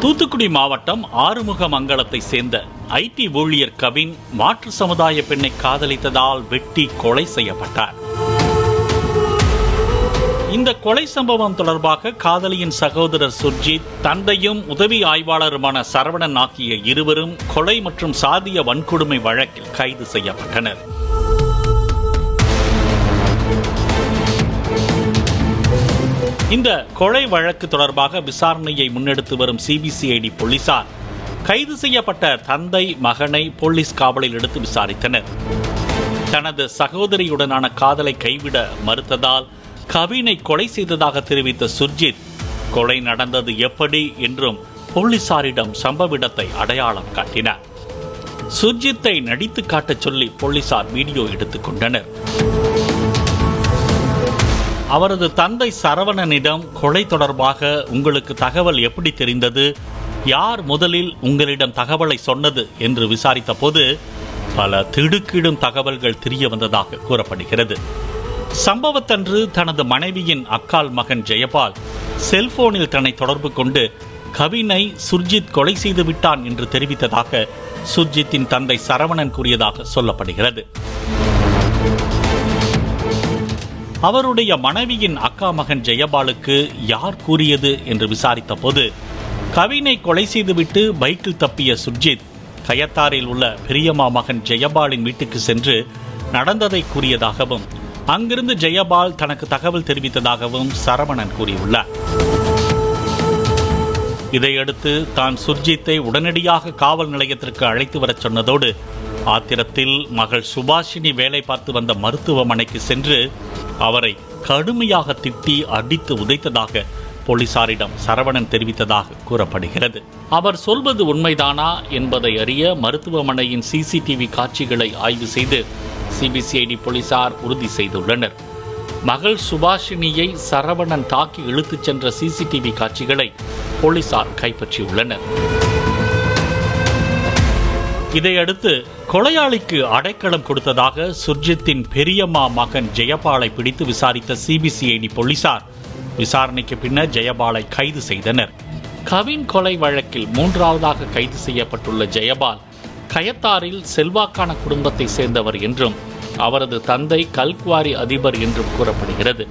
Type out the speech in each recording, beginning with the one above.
தூத்துக்குடி மாவட்டம் ஆறுமுகமங்கலத்தை சேர்ந்த ஐடி ஊழியர் கவின் மாற்று சமுதாய பெண்ணை காதலித்ததால் வெட்டி கொலை செய்யப்பட்டார். இந்த கொலை சம்பவம் தொடர்பாக காதலியின் சகோதரர் சுர்ஜித் தந்தையும் உதவி ஆய்வாளருமான சரவணன் ஆகிய இருவரும் கொலை மற்றும் சாதிய வன்கொடுமை வழக்கில் கைது செய்யப்பட்டனர். இந்த கொலை வழக்கு தொடர்பாக விசாரணையை முன்னெடுத்து வரும் சிபிசிஐடி போலீசார் கைது செய்யப்பட்ட தந்தை மகனை போலீஸ் காவலில் எடுத்து விசாரித்தனர். தனது சகோதரியுடனான காதலை கைவிட மறுத்ததால் கவினை கொலை செய்ததாக தெரிவித்த சுர்ஜித் கொலை நடந்தது எப்படி? என்றும் போலீசாரிடம் சம்பவ இடத்தை அடையாளம் காட்டினார். சுர்ஜித்தை நடித்து காட்டச் சொல்லி போலீசார் வீடியோ எடுத்துக் கொண்டனர். அவரது தந்தை சரவணனிடம் கொலை தொடர்பாக உங்களுக்கு தகவல் எப்படி தெரிந்தது? யார் முதலில் உங்களிடம் தகவலை சொன்னது? என்று விசாரித்த போது பல திடுக்கிடும் தகவல்கள் தெரிய வந்ததாக கூறப்படுகிறது. சம்பவத்தன்று தனது மனைவியின் அக்கால் மகன் ஜெயபால் செல்போனில் தன்னை தொடர்பு கொண்டு கவினை சுர்ஜித் கொலை செய்து விட்டான் என்று தெரிவித்ததாக சுர்ஜித்தின் தந்தை சரவணன் கூறியதாக சொல்லப்படுகிறது. அவருடைய மனைவியின் அக்கா மகன் ஜெயபாலுக்கு யார் கூறியது என்று விசாரித்த போது கவினை கொலை செய்துவிட்டு பைக்கில் தப்பிய சுர்ஜித் கயத்தாரில் உள்ள பெரியம்மா மகன் ஜெயபாலின் வீட்டுக்கு சென்று நடந்ததை கூறியதாகவும் அங்கிருந்து ஜெயபால் தனக்கு தகவல் தெரிவித்ததாகவும் சரவணன் கூறியுள்ளார். இதையடுத்து தான் சுர்ஜித்தை உடனடியாக காவல் நிலையத்திற்கு அழைத்து வரச் சொன்னதோடு ஆத்திரத்தில் மகள் சுபாஷினி வேலை பார்த்து வந்த மருத்துவமனைக்கு சென்று அவரை கடுமையாக திட்டி அடித்து உதைத்ததாக போலீசாரிடம் சரவணன் தெரிவித்ததாக கூறப்படுகிறது. அவர் சொல்வது உண்மைதானா என்பதை அறிய மருத்துவமனையின் சிசிடிவி காட்சிகளை ஆய்வு செய்து சிபிசிஐடி போலீசார் உறுதி செய்துள்ளனர். மகள் சுபாஷினியை சரவணன் தாக்கி இழுத்துச் சென்ற சிசிடிவி காட்சிகளை போலீசார் கைப்பற்றியுள்ளனர். இதையடுத்து கொலையாளிக்கு அடைக்கலம் கொடுத்ததாக சுர்ஜித்தின் பெரியம்மா மகன் ஜெயபாலை பிடித்து விசாரித்த சிபிசிஐடி போலீசார். விசாரணைக்கு பின்னர் ஜெயபாலை கைது செய்தனர். கவின் கொலை வழக்கில் மூன்றாவதாக கைது செய்யப்பட்டுள்ள ஜெயபால் கயத்தாரில் செல்வாக்கான குடும்பத்தை சேர்ந்தவர் என்றும் அவரது தந்தை கல்குவாரி அதிபர் என்றும் கூறப்படுகிறது.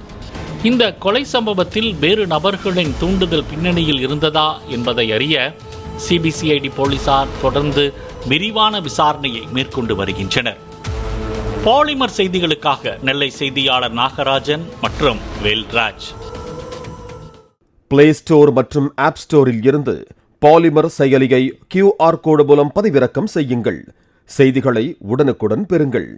இந்த கொலை சம்பவத்தில் வேறு நபர்களின் தூண்டுதல் பின்னணியில் இருந்ததா என்பதை அறிய சிபிசிஐடி போலீசார் தொடர்ந்து விரிவான விசாரணையை மேற்கொண்டு வருகின்றனர். பாலிமர் செய்திகளுக்காக நெல்லை செய்தியாளர் நாகராஜன் மற்றும் வேல்ராஜ். பிளே ஸ்டோர் மற்றும் ஆப் ஸ்டோரில் இருந்து பாலிமர் செயலியை கியூஆர் கோடு மூலம் பதிவிறக்கம் செய்யுங்கள். செய்திகளை உடனுக்குடன் பெறுங்கள்.